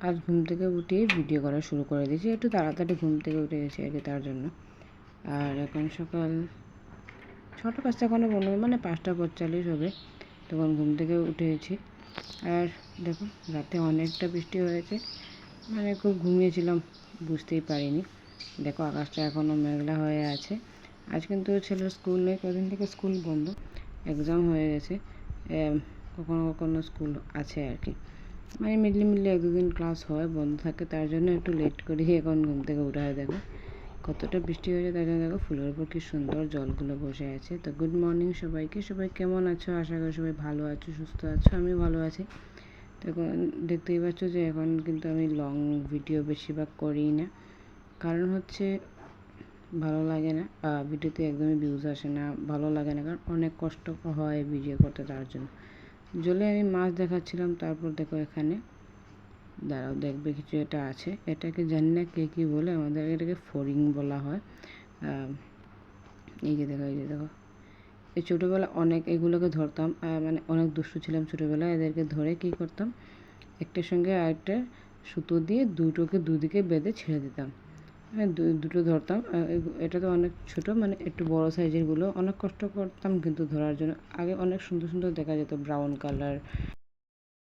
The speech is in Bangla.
আজ ঘুম থেকে উঠে ভিডিও করা শুরু করে দিয়েছি। একটু তাড়াতাড়ি ঘুম থেকে উঠে গেছি আর কি তার জন্য। আর এখন সকাল ছটা পাঁচটা এখনও পনেরো মানে পাঁচটা পঁয়তাল্লিশ হবে তখন ঘুম থেকে উঠে গেছি। আর দেখো, রাতে অনেকটা বৃষ্টি হয়েছে। মানে খুব ঘুমিয়েছিলাম, বুঝতেই পারিনি। দেখো, আকাশটা এখনও মেঘলা হয়ে আছে। আজ কিন্তু ছেলের স্কুল নেই, কদিন থেকে স্কুল বন্ধ এক্সাম হয়ে গেছে। কখনো কখনো স্কুল আছে আর কি। মানে মিডলি মিডলি এক দুদিন ক্লাস হয়, বন্ধ থাকে, তার জন্য একটু লেট করেই এখন ঘুম থেকে উঠা হয়, দেখো। কতটা বৃষ্টি হয়েছে তার জন্য দেখো, ফুলের উপর কি সুন্দর জলগুলো বসে আছে। তো গুড মর্নিং সবাইকে, সবাই কেমন আছো? আশা করি সবাই ভালো আছো, সুস্থ আছো আমি ভালো আছি। তো এখন দেখতেই পাচ্ছ যে এখন কিন্তু আমি লং ভিডিও বেশিরভাগ করি না। কারণ হচ্ছে ভালো লাগে না ভিডিওতে একদমই ভিউজ আসে না, ভালো লাগে না, কারণ অনেক কষ্ট হয় ভিডিও করতে তার জন্য। জলে আমি মাছ দেখাচ্ছিলাম, তারপর দেখো এখানে। দাঁড়াও, দেখবে কিছু এটা আছে। এটাকে জানি না কে কী বলে, আমাদের এটাকে ফড়িং বলা হয়। এই যে দেখো, এই যে দেখো। এই ছোটোবেলা অনেক এগুলোকে ধরতাম মানে অনেক দুষ্টু ছিলাম ছোটোবেলায়, এদেরকে ধরে কী করতাম? একটার সঙ্গে আরেকটা সুতো দিয়ে দুটোকে দুদিকে বেঁধে ছেড়ে দিতাম। হ্যাঁ দুটো ধরতাম। এটা তো অনেক ছোট মানে একটু বড় সাইজেরগুলো। অনেক কষ্ট করতাম কিন্তু ধরার জন্য। আগে অনেক সুন্দর সুন্দর দেখা যেত ব্রাউন কালার